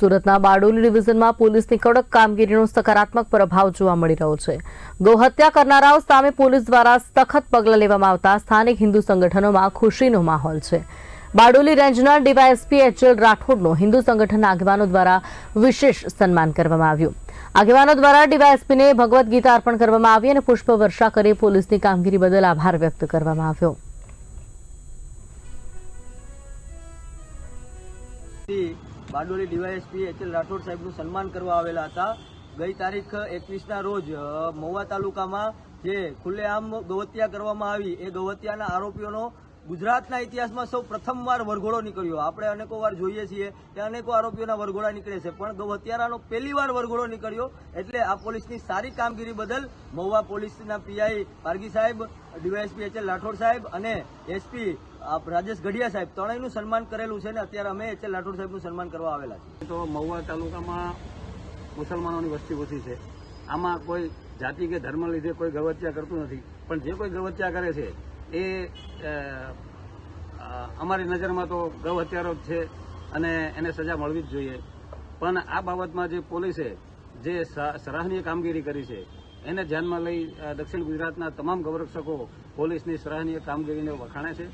સુરતના બારડોલી ડિવિઝનમાં પોલીસની કડક કામગીરીનો સકારાત્મક પ્રભાવ જોવા મળી રહ્યો છે. ગૌહત્યા કરનારાઓ સામે પોલીસ દ્વારા સખત પગલાં લેવામાં આવતા સ્થાનિક હિન્દુ સંગઠનોમાં ખુશીનો માહોલ છે. બારડોલી રેન્જના ડીવાયએસપી એચએલ રાઠોડનું હિન્દુ સંગઠનના આગેવાનો દ્વારા વિશેષ સન્માન કરવામાં આવ્યું. આગેવાનો દ્વારા ડીવાયએસપીને ભગવદ્ ગીતા અર્પણ કરવામાં આવી અને પુષ્પવર્ષા કરી પોલીસની કામગીરી બદલ આભાર વ્યક્ત કરવામાં આવ્યો. થી બારડોલી ડીવાયએસપી એચએલ રાઠોડ સાહેબનું સન્માન કરવા આવેલા હતા. ગઈ તારીખ એકવીસના રોજ મહુવા તાલુકામાં જે ખુલ્લેઆમ ગૌહત્યા કરવામાં આવી, એ ગૌહત્યાના આરોપીઓનો ગુજરાતના ઇતિહાસમાં સૌ પ્રથમવાર વરઘોડો નીકળ્યો. આપણે અનેકો વાર જોઈએ છીએ કે અનેકો આરોપીઓના વરઘોડા નીકળે છે. પણ ગૌ પહેલી વાર વરઘોડો નીકળ્યો એટલે આ પોલીસની સારી કામગીરી બદલ મહુવા પોલીસના પીઆઈ પારગી સાહેબ, ડીવાયએસપી એચએલ રાઠોડ સાહેબ અને એસપી રાજેશ ગઢિયા સાહેબ ત્રણેયનું સન્માન કરેલું છે ને અત્યારે અમે એચએલ રાઠોડ સાહેબનું સન્માન કરવા આવેલા છે તો મહુવા તાલુકામાં મુસલમાનોની વસ્તી ઓછી છે. આમાં કોઈ જાતિ કે ધર્મ લીધે કોઈ ગૌહત્યા કરતું નથી. પણ જે કોઈ ગૌહત્યા કરે છે એ અમારી નજરમાં તો ગૌ હત્યારો જ છે અને એને સજા મળવી જ જોઈએ. પણ આ બાબતમાં જે પોલીસે જે સરાહનીય કામગીરી કરી છે, એને ધ્યાનમાં લઈ દક્ષિણ ગુજરાતના તમામ ગૌરક્ષકો પોલીસની સરાહનીય કામગીરીને વખાણે છે.